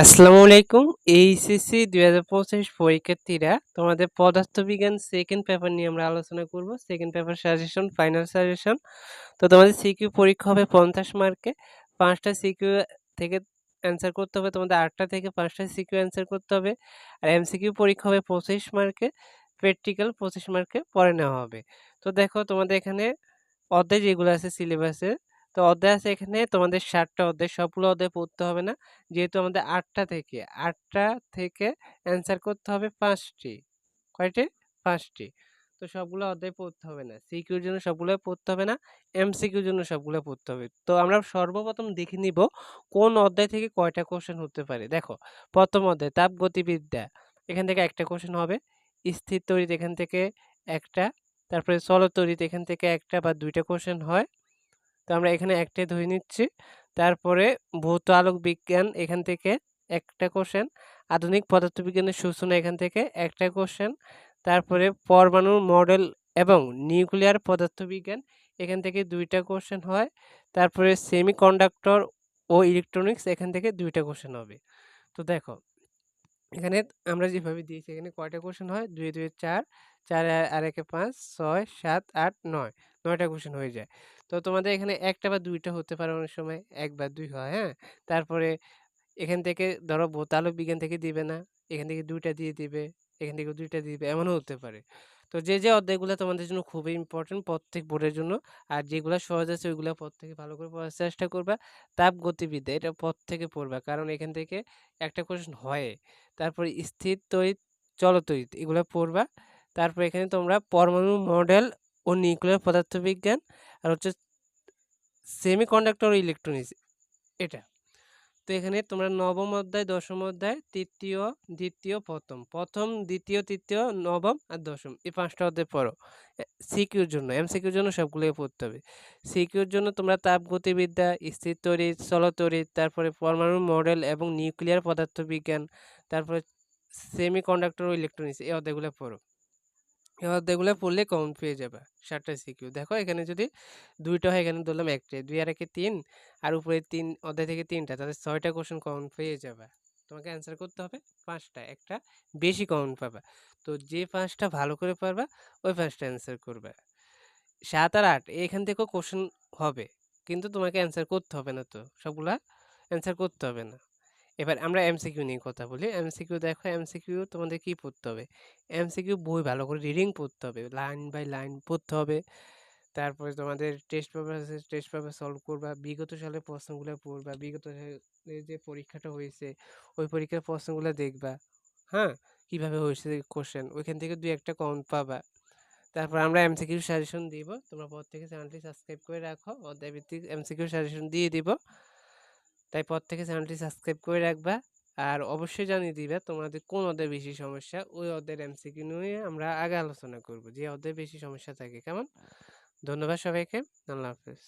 আসসালামু আলাইকুম। এইচএসসি দুই হাজার পঁচিশ পরীক্ষার্থীরা, তোমাদের পদার্থবিজ্ঞান সেকেন্ড পেপার নিয়ে আমরা আলোচনা করব। Second paper suggestion final suggestion তো তোমাদের সিকিউ পরীক্ষা হবে পঞ্চাশ মার্কে। পাঁচটা সিকিউ থেকে অ্যান্সার করতে হবে, তোমাদের আটটা থেকে পাঁচটা সিকিউ অ্যান্সার করতে হবে। আর এমসিকিউ পরীক্ষা হবে পঁচিশ মার্কে প্র্যাকটিক্যাল পঁচিশ মার্কে পরে নেওয়া হবে। তো দেখো তোমাদের এখানে অধ্যায় যেগুলো আছে সিলেবাসে তো অধ্যায় আছে এখানে, তোমাদের সাতটা অধ্যায়, সবগুলো অধ্যায় পড়তে হবে না। যেহেতু আমাদের আটটা থেকে আটটা থেকে অ্যান্সার করতে হবে পাঁচটি। কয়টি? পাঁচটি। তো সবগুলো অধ্যায় পড়তে হবে না। সিকিউর জন্য সবগুলো পড়তে হবে না এমসিকিউর জন্য সবগুলো পড়তে হবে। তো আমরা সর্বপ্রথম দেখে নিব কোন অধ্যায় থেকে কয়টা কোশ্চেন হতে পারে। দেখো, প্রথম অধ্যায়, তাপ গতিবিদ্যা এখান থেকে একটা কোশ্চেন হবে, স্থির তড়িৎ এখান থেকে একটা, তারপরে চল তড়িৎ এখান থেকে একটা বা দুইটা কোশ্চেন হয়। তো আমরা এখানে একটাই ধরে নিচ্ছি। তারপরে ভৌত আলোক বিজ্ঞান এখান থেকে একটা কোশ্চেন আধুনিক পদার্থবিজ্ঞানের সূচনা এখান থেকে একটা কোশ্চেন তারপরে পরমাণুর মডেল এবং নিউক্লিয়ার পদার্থবিজ্ঞান এখান থেকে দুইটা কোশ্চেন হয়। তারপরে সেমি কন্ডাক্টর ও ইলেকট্রনিক্স এখান থেকে দুইটা কোশ্চেন হবে। তো দেখো, এখানে আমরা যেভাবে দিয়েছি, এখানে কয়টা কোশ্চেন হয়? দুই দুই, চার চার আর একে পাঁচ, ছয়, সাত, আট, নয়। নয়টা কোশ্চেন হয়ে যায়। তো তোমাদের এখানে একটা বা দুইটা হতে পারে অনেক সময়, এক বা দুই হয় হ্যাঁ? তারপরে এখান থেকে ধরো ভূতালক বিজ্ঞান থেকে দিবে না, এখান থেকে দুইটা দিয়ে দিবে, এখান থেকে দুইটা দিবে, এমনও হতে পারে। তো যে যে অধ্যায়গুলো তোমাদের জন্য খুবই ইম্পর্টেন্ট প্রত্যেক বোর্ডের জন্য, আর যেগুলো সহজ আছে ওইগুলো পর থেকে ভালো করে পড়ার চেষ্টা করবা। তাপ গতিবিদ্যা এটা পর থেকে পড়বা, কারণ এখান থেকে একটা কোশ্চেন হয়। তারপরে স্থির তড়িৎ, চলতড়িৎ, এগুলো পড়বা। তারপর এখানে তোমরা পরমাণু মডেল ও নিউক্লিয়ার পদার্থবিজ্ঞান আর হচ্ছে সেমি কন্ডাক্টর ইলেকট্রনিক্স, এটা। তো এখানে তোমরা নবম অধ্যায়, দশম অধ্যায়, তৃতীয়, দ্বিতীয়, প্রথম। প্রথম, দ্বিতীয়, তৃতীয়, নবম আর দশম, এই পাঁচটা অধ্যায় পড়ো। সিকিউর জন্য এমসিকিউর জন্য সবগুলোই পড়তে হবে। সিকিউর জন্য তোমরা তাপগতিবিদ্যা স্থির তড়িৎ চলতড়িৎ তারপরে পরমাণু মডেল এবং নিউক্লিয়ার পদার্থবিজ্ঞান, তারপরে সেমি কন্ডাক্টর ও ইলেকট্রনিক্স, এই অধ্যায়গুলো পড়ো। এই অধ্যায়গুলো পড়লে কমন পেয়ে যাবে। সাতটা সিকিউ। দেখো এখানে যদি দুইটা হয়, এখানে ধরলাম একটা দুই আর একে তিন, আর উপরে তিন, অধ্যায় থেকে তিনটা, তাহলে ছয়টা কোশ্চেন কমন পেয়ে যাবে। তোমাকে অ্যান্সার করতে হবে পাঁচটা, একটা বেশি কমন পাবা। তো যে পাঁচটা ভালো করে পারবা, ওই পাঁচটা অ্যান্সার করবে। সাত আর আট, এখান থেকেও কোশ্চেন হবে, কিন্তু তোমাকে অ্যান্সার করতে হবে না তো। সবগুলা অ্যান্সার করতে হবে না। এবার আমরা এমসিকিউ নিয়ে কথা বলি। এমসিকিউ দেখো, এমসিকিউ তোমাদের কি পড়তে হবে? এমসিকিউ বই ভালো করে রিডিং পড়তে হবে, লাইন বাই লাইন পড়তে হবে। তারপরে তোমাদের টেস্ট পেপার আছে, টেস্ট পেপার সলভ করবা, বিগত সালের প্রশ্নগুলো পড়বা, বিগত সালে যে পরীক্ষাটা হয়েছে, ওই পরীক্ষার প্রশ্নগুলো দেখবা। হ্যাঁ? কীভাবে হয়েছে কোশ্চেন ওইখান থেকে দুই একটা কম পাবা। তারপর আমরা এমসিকিউ সাজেশন দিব। তোমরা পর থেকে চ্যানেলটি সাবস্ক্রাইব করে রাখো। অধ্যায় ভিত্তিক এমসিকিউ সাজেশন দিয়ে দিব। তাই পর থেকে চ্যানেলটি সাবস্ক্রাইব করে রাখবা। আর অবশ্যই জানিয়ে দিবে তোমাদের কোন অধ্যায় বেশি সমস্যা? ওই অধ্যায়ের এমসিকিউ নিয়ে আমরা আগে আলোচনা করব যে অধ্যায়ে বেশি সমস্যা থাকে কেমন। ধন্যবাদ সবাইকে। আল্লাহ হাফেজ।